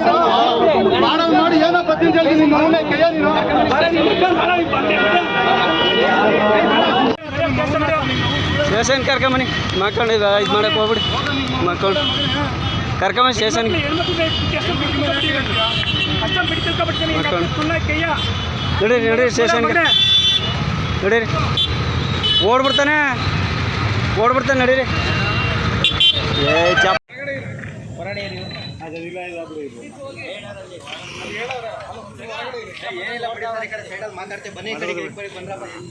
ಮಾಡೋದು ಸ್ಟೇಷನ್ ಕರ್ಕೊಂಬನಿ ಮಕ್ಕಳು ಇದು ಇದು ಮಾಡಕ್ಕೆ ಹೋಗ್ಬಿಡಿ ಮಾಡ್ಕೊಂಡು ಕರ್ಕೊಂಬನ್ನಿ ಸ್ಟೇಷನ್ಗೆ ನಡೀರಿ ನಡೀರಿ ಸ್ಟೇಷನ್ಗೆ ನಡೀರಿ ಓಡ್ಬಿಡ್ತಾನೆ ಓಡ್ಬಿಡ್ತಾನೆ ನಡೀರಿ ಏ ಚಪ್ ಏನಿಲ್ಲ ಬಿಡಿ ಸರ್ ಈ ಕಡೆ ಸೈಡಲ್ಲಿ ಮಾತಾಡ್ತೇವೆ ಬನ್ನಿ ಈ ಕಡೆಗೆ ಈ ಕಡೆ ಬಂದ್ರಪ್ಪ ಏನು